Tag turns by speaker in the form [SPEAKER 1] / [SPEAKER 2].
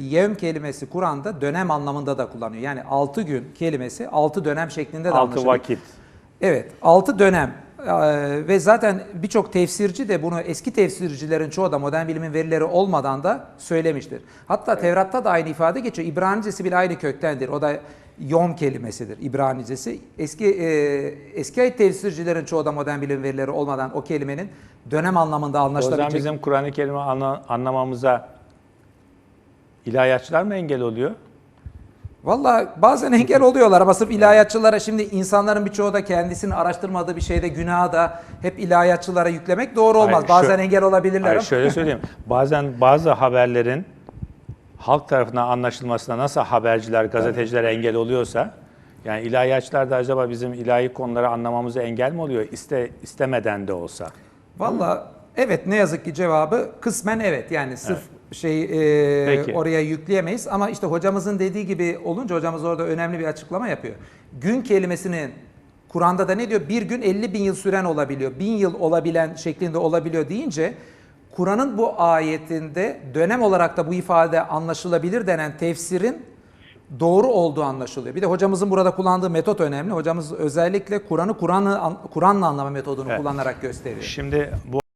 [SPEAKER 1] Yevm kelimesi Kur'an'da dönem anlamında da kullanıyor. Yani 6 gün kelimesi 6 dönem şeklinde de
[SPEAKER 2] Altı
[SPEAKER 1] anlaşılıyor.
[SPEAKER 2] vakit.
[SPEAKER 1] Evet, 6 dönem Ee, ve zaten birçok tefsirci de bunu eski tefsircilerin çoğu da modern bilimin verileri olmadan da söylemiştir. Hatta Tevrat'ta da aynı ifade geçiyor. İbranicesi bile aynı köktendir. O da yom kelimesidir İbranicesi. Eski e, eski ayet tefsircilerin çoğu da modern bilim verileri olmadan o kelimenin dönem anlamında
[SPEAKER 2] O zaman
[SPEAKER 1] anlaşılabilecek.
[SPEAKER 2] bizim Kur'an-ı Kerim'i anla- anlamamıza ilahiyatçılar mı engel oluyor?
[SPEAKER 1] Valla bazen engel oluyorlar ama sırf ilahiyatçılara şimdi insanların birçoğu da kendisini araştırmadığı bir şeyde günahı da hep ilahiyatçılara yüklemek doğru olmaz.
[SPEAKER 2] Hayır,
[SPEAKER 1] bazen
[SPEAKER 2] şu-
[SPEAKER 1] engel olabilirler
[SPEAKER 2] Hayır,
[SPEAKER 1] ama.
[SPEAKER 2] şöyle söyleyeyim. Bazen bazı haberlerin halk tarafından anlaşılmasına nasıl haberciler, gazeteciler engel oluyorsa yani ilahiyatçılar da acaba bizim ilahi konuları anlamamıza engel mi oluyor? İste, istemeden de olsa.
[SPEAKER 1] Valla evet ne yazık ki cevabı kısmen evet. Yani sırf şey e,
[SPEAKER 2] Peki.
[SPEAKER 1] oraya yükleyemeyiz ama işte hocamızın dediği gibi olunca hocamız orada önemli bir açıklama yapıyor. Gün kelimesinin Kur'an'da da ne diyor? Bir gün 50 bin yıl süren olabiliyor. Bin yıl olabilen şeklinde olabiliyor deyince Kur'an'ın bu ayetinde dönem olarak da bu ifade anlaşılabilir denen tefsirin doğru olduğu anlaşılıyor. Bir de hocamızın burada kullandığı metot önemli. Hocamız özellikle Kur'an'ı Kur'an'ı Kur'an'la anlama metodunu
[SPEAKER 2] Evet.
[SPEAKER 1] kullanarak gösteriyor.
[SPEAKER 2] Şimdi bu